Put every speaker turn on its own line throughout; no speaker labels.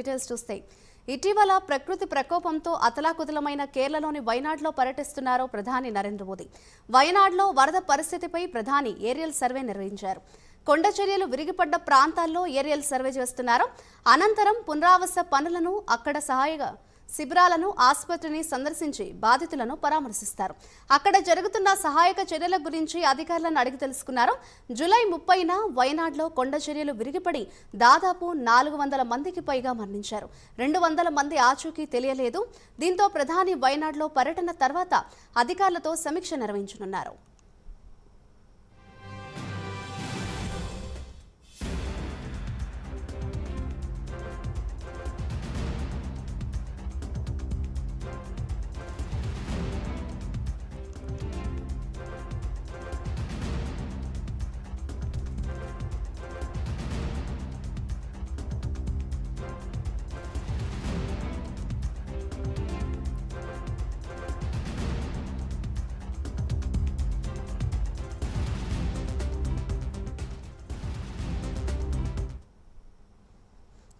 Details చూస్తే ఇటీవల ప్రకృతి ప్రకోపంతో అతలాకుతలమైన కేరళలోని వయనాడ్లో పర్యటిస్తున్నారు ప్రధాని నరేంద్ర మోదీ. వయనాడ్లో వరద పరిస్థితిపై ప్రధాని ఏరియల్ సర్వే నిర్వహించారు. కొండ చర్యలు విరిగిపడ్డ ప్రాంతాల్లో ఏరియల్ సర్వే చేస్తున్నారు. అనంతరం పునరావాస పనులను అక్కడ సహాయగా శిబిరాలను ఆసుపత్రిని సందర్శించి బాధితులను పరామర్శిస్తారు. అక్కడ జరుగుతున్న సహాయక చర్యల గురించి అధికారులను అడిగి తెలుసుకున్నారు. జూలై ముప్పైన వయనాడ్లో కొండ చర్యలు విరిగిపడి దాదాపు నాలుగు వందల మందికి పైగా మరణించారు. రెండు వందల మంది ఆచూకీ తెలియలేదు. దీంతో ప్రధాని వయనాడ్లో పర్యటన తర్వాత అధికారులతో సమీక్ష నిర్వహించనున్నారు.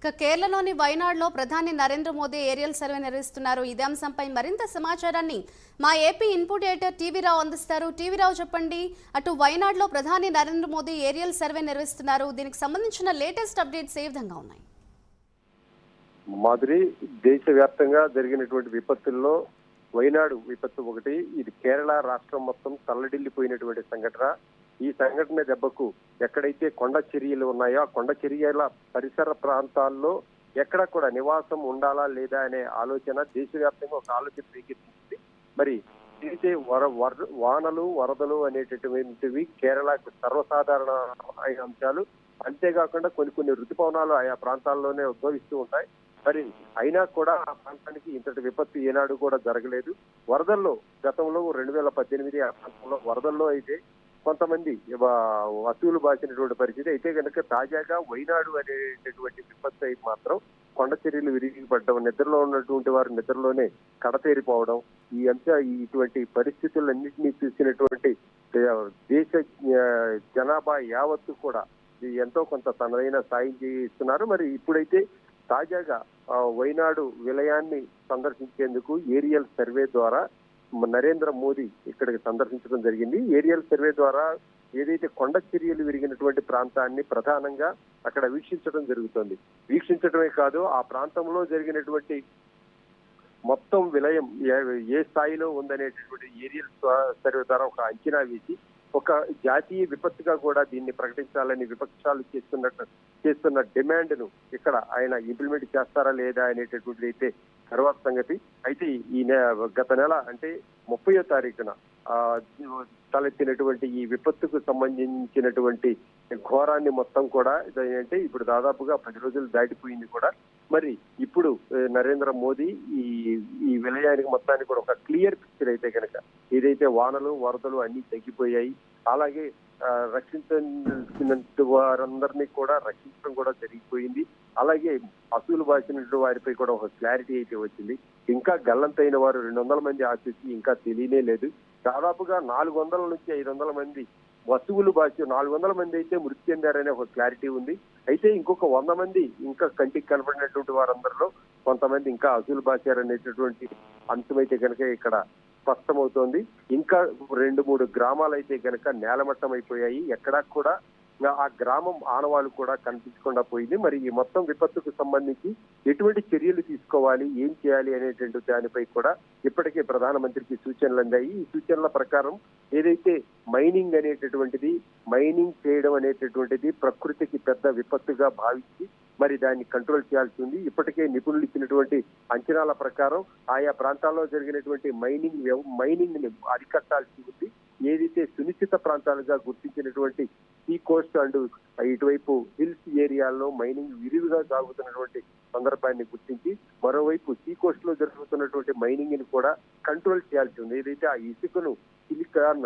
ఇక కేరళలోని వైనాడులో ప్రధాని నరేంద్ర మోదీ ఏరియల్ సర్వే నిర్వహిస్తున్నారు. ఇదే అంశంపై మరింత సమాచారాన్ని మా AP input editor TV Rao అందిస్తారు. టీవీ రావు చెప్పండి అటు వైనాడ్లో ప్రధాని నరేంద్ర మోదీ ఏరియల్ సర్వే నిర్వహిస్తున్నారు. దీనికి సంబంధించిన లేటెస్ట్ అప్డేట్స్ ఏ విధంగా ఉన్నాయి?
మాదిరి దేశవ్యాప్తంగా జరిగినటువంటి విపత్తుల్లో వైనాడు విపత్తు ఒకటి ఇది కేరళ రాష్ట్రం మొత్తం తల్లడిల్లిపోయినటువంటి సంఘటన. ఈ సంఘటన దెబ్బకు ఎక్కడైతే కొండ చర్యలు ఉన్నాయో ఆ కొండ చర్యల పరిసర ప్రాంతాల్లో ఎక్కడ కూడా నివాసం ఉండాలా లేదా అనే ఆలోచన దేశవ్యాప్తంగా ఒక ఆలోచన స్వీకరించింది మరి ఏదైతే వర వర వానలు వరదలు అనేటటువంటివి కేరళకు సర్వసాధారణ అంశాలు అంతేకాకుండా కొన్ని కొన్ని ఋతుపవనాలు ఆయా ప్రాంతాల్లోనే ఉద్భవిస్తూ ఉంటాయి. మరి అయినా కూడా ఆ ప్రాంతానికి ఇంతటి విపత్తు ఏనాడు కూడా జరగలేదు. వరదల్లో గతంలో రెండు వేల పద్దెనిమిది ఆ ప్రాంతంలో వరదల్లో అయితే కొంతమంది వసూలు వస్తువులు బాసినటువంటి పరిస్థితి అయితే కనుక తాజాగా వైనాడు అనేటటువంటి విపత్తు అయితే మాత్రం కొండ చర్యలు విరిగిపడడం నిద్రలో ఉన్నటువంటి వారు నిద్రలోనే కడతేరిపోవడం ఈ అంశ ఇటువంటి పరిస్థితులన్నింటినీ చూసినటువంటి దేశ జనాభా యావత్తు కూడా ఎంతో కొంత తనదైన సాయం చేస్తున్నారు. మరి ఇప్పుడైతే తాజాగా వైనాడు విలయాన్ని సందర్శించేందుకు ఏరియల్ సర్వే ద్వారా నరేంద్ర మోదీ ఇక్కడికి సందర్శించడం జరిగింది. ఏరియల్ సర్వే ద్వారా ఏదైతే కొండ చర్యలు విరిగినటువంటి ప్రాంతాన్ని ప్రధానంగా అక్కడ వీక్షించడం జరుగుతుంది. వీక్షించడమే కాదు ఆ ప్రాంతంలో జరిగినటువంటి మొత్తం విలయం ఏ- స్థాయిలో ఉందనేటటువంటి ఏరియల్ సర్వే ద్వారా ఒక అంచనా వేసి ఒక జాతీయ విపత్తుగా కూడా దీన్ని ప్రకటించాలని విపక్షాలు చేస్తున్నట్టు చేస్తున్న డిమాండ్ను ఇక్కడ ఆయన ఇంప్లిమెంట్ చేస్తారా లేదా అనేటటువంటిది అయితే తర్వాత సంగతి. అయితే ఈ నె గత నెల అంటే ముప్పయో తారీఖున తలెత్తినటువంటి ఈ విపత్తుకు సంబంధించినటువంటి ఘోరాన్ని మొత్తం కూడా అంటే ఇప్పుడు దాదాపుగా పది రోజులు దాటిపోయింది కూడా. మరి ఇప్పుడు నరేంద్ర మోదీ ఈ ఈ విలయానికి మొత్తానికి కూడా ఒక క్లియర్ పిక్చర్ అయితే కనుక ఏదైతే వానలు వరదలు అన్ని తగ్గిపోయాయి అలాగే రక్షించినట్టు రక్షించాల్సిన వారందరినీ కూడా రక్షించడం కూడా జరిగిపోయింది. అలాగే అసూలు బాసినట్టు వారిపై కూడా ఒక క్లారిటీ అయితే వచ్చింది. ఇంకా గల్లంతైన వారు రెండు వందల మంది ఆశించి ఇంకా తెలియనే లేదు. దాదాపుగా నాలుగు వందల నుంచి ఐదు వందల మంది వస్తువులు బాధ్యత నాలుగు వందల మంది అయితే మృతి చెందారనే ఒక క్లారిటీ ఉంది. అయితే ఇంకొక వంద మంది ఇంకా కంటికి కనపడినటువంటి వారందరిలో కొంతమంది ఇంకా అసూలు బాచారనేటటువంటి అంశమైతే కనుక ఇక్కడ స్పష్టమవుతోంది. ఇంకా రెండు మూడు గ్రామాలు అయితే కనుక నేలమట్టం అయిపోయాయి ఎక్కడా కూడా ఆ గ్రామం ఆనవాళ్ళు కూడా కనిపించకుండా పోయింది. మరి ఈ మొత్తం విపత్తుకు సంబంధించి ఎటువంటి చర్యలు తీసుకోవాలి ఏం చేయాలి అనేటువంటి దానిపై కూడా ఇప్పటికే ప్రధానమంత్రికి సూచనలు అందాయి. ఈ సూచనల ప్రకారం ఏదైతే మైనింగ్ అనేటటువంటిది మైనింగ్ చేయడం అనేటటువంటిది ప్రకృతికి పెద్ద విపత్తుగా భావించి మరి దాన్ని కంట్రోల్ చేయాల్సి ఉంది. ఇప్పటికే నిపుణులు ఇచ్చినటువంటి అంచనాల ప్రకారం ఆయా ప్రాంతాల్లో జరిగినటువంటి మైనింగ్ మైనింగ్ని అరికట్టాల్సి ఉంది. ఏదైతే సునిశ్చిత ప్రాంతాలుగా గుర్తించినటువంటి సీ కోస్ట్ అండ్ ఇటువైపు హిల్స్ ఏరియాల్లో మైనింగ్ విరివిగా సాగుతున్నటువంటి సందర్భాన్ని గుర్తించి మరోవైపు సీ కోస్ట్లో జరుగుతున్నటువంటి మైనింగ్ని కూడా కంట్రోల్ చేయాల్సి ఉంది. ఏదైతే ఆ ఇసుకను సిలికాన్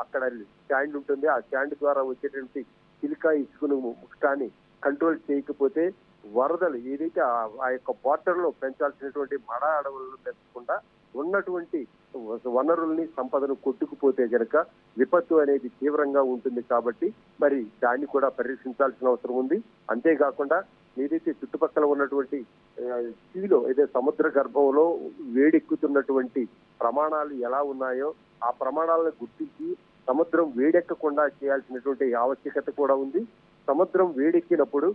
అక్కడ స్టాండ్ ఉంటుంది ఆ స్టాండ్ ద్వారా వచ్చేటువంటి సిలికా ఇసుకను ముఖాన్ని కంట్రోల్ చేయకపోతే వరదలు ఏదైతే ఆ- ఆ యొక్క బార్డర్లో పెంచాల్సినటువంటి మడ అడవులను పెంచకుండా ఉన్నటువంటి వనరుల్ని సంపదను కొట్టుకుపోతే గనక విపత్తు అనేది తీవ్రంగా ఉంటుంది కాబట్టి మరి దాన్ని కూడా పరిరక్షించాల్సిన అవసరం ఉంది. అంతేకాకుండా ఏదైతే చుట్టుపక్కల ఉన్నటువంటి సీలో ఏదైతే సముద్ర గర్భంలో వేడెక్కుతున్నటువంటి ప్రమాణాలు ఎలా ఉన్నాయో ఆ ప్రమాణాలను గుర్తించి సముద్రం వేడెక్కకుండా చేయాల్సినటువంటి ఆవశ్యకత కూడా ఉంది. సముద్రం వేడెక్కినప్పుడు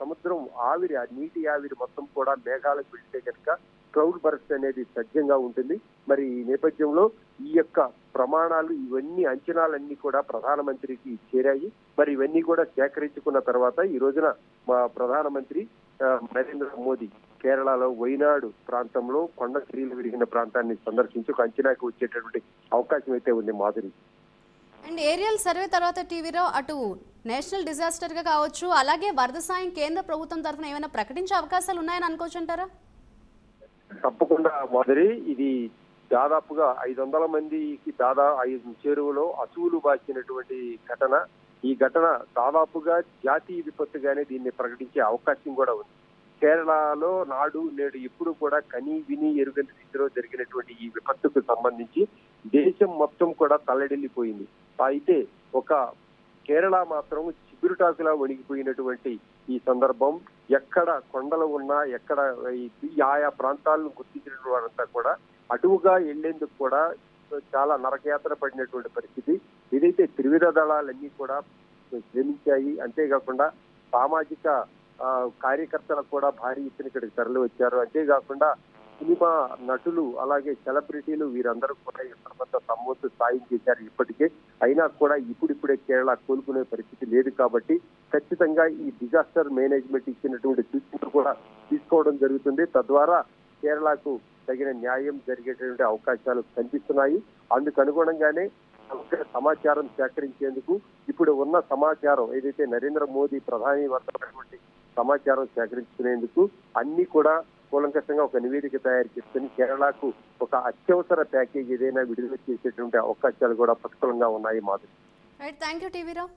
సముద్రం ఆవిరి ఆ నీటి ఆవిరి మొత్తం కూడా మేఘాలకు వెళ్తే కనుక క్లౌడ్ బర్స్ట్ అనేది సజ్జంగా ఉంటుంది. మరి ఈ నేపథ్యంలో ఈ యొక్క ప్రమాణాలు ఇవన్నీ అంచనాలన్నీ కూడా ప్రధానమంత్రికి చేరాయి. మరి ఇవన్నీ కూడా సేకరించుకున్న తర్వాత ఈ రోజున మా ప్రధానమంత్రి నరేంద్ర మోదీ కేరళలో వైనాడు ప్రాంతంలో కొండ చర్యలు విరిగిన ప్రాంతాన్ని సందర్శించి ఒక అంచనాకి వచ్చేటటువంటి అవకాశం అయితే ఉంది మాధురి.
అండ్ ఏరియల్ సర్వే తర్వాత టీవీలో అటు నేషనల్ డిజాస్టర్గా కావచ్చు అలాగే వరద సాయం కేంద్ర ప్రభుత్వం తరఫున ఏమైనా ప్రకటించే అవకాశాలు ఉన్నాయని అనుకోవచ్చు అంటారా
తప్పకుండా మాదిరి ఇది దాదాపుగా ఐదు వందల మందికి దాదా ఐదు చేరువలో అసువులు బాచినటువంటి ఘటన. ఈ ఘటన దాదాపుగా జాతీయ విపత్తుగానే దీన్ని ప్రకటించే అవకాశం కూడా ఉంది. కేరళలో నాడు నేడు ఎప్పుడు కూడా కని విని ఎరుగని స్థితిలో జరిగినటువంటి ఈ విపత్తుకు సంబంధించి దేశం మొత్తం కూడా తల్లడిల్లిపోయింది. అయితే ఒక కేరళ మాత్రం చిగురుటాకులా వణిగిపోయినటువంటి ఈ సందర్భం. ఎక్కడ కొండలు ఉన్నా ఎక్కడ ఈ ఆయా ప్రాంతాలను గుర్తించిన వారంతా కూడా అటువుగా వెళ్ళేందుకు కూడా చాలా నరకయాత్ర పడినటువంటి పరిస్థితి. ఏదైతే త్రివిధ దళాలన్నీ కూడా శ్రమించాయి అంతేకాకుండా సామాజిక కార్యకర్తలకు కూడా భారీ ఎత్తున ఇక్కడికి తరలి వచ్చారు అంతేకాకుండా సినిమా నటులు అలాగే సెలబ్రిటీలు వీరందరూ కూడా ఎంతమంత తమ్మొత్తు సాయం చేశారు ఇప్పటికే. అయినా కూడా ఇప్పుడిప్పుడే కేరళ కోలుకునే పరిస్థితి లేదు కాబట్టి ఖచ్చితంగా ఈ డిజాస్టర్ మేనేజ్మెంట్ ఇచ్చినటువంటి సూచనలు కూడా తీసుకోవడం జరుగుతుంది. తద్వారా కేరళకు తగిన న్యాయం జరిగేటువంటి అవకాశాలు కనిపిస్తున్నాయి. అందుకు అనుగుణంగానే సమాచారం సేకరించేందుకు ఇప్పుడు ఉన్న సమాచారం ఏదైతే నరేంద్ర మోదీ ప్రధాని వర్తమైనటువంటి సమాచారం సేకరించుకునేందుకు అన్ని కూడా కూలంకషంగా ఒక నివేదిక తయారు చేసుకుని కేరళకు ఒక అత్యవసర ప్యాకేజ్ ఏదైనా విడుదల చేసేటువంటి అవకాశాలు కూడా పుష్కలంగా ఉన్నాయి మాధురి
రైట్ థ్యాంక్ యూ టీవీరావు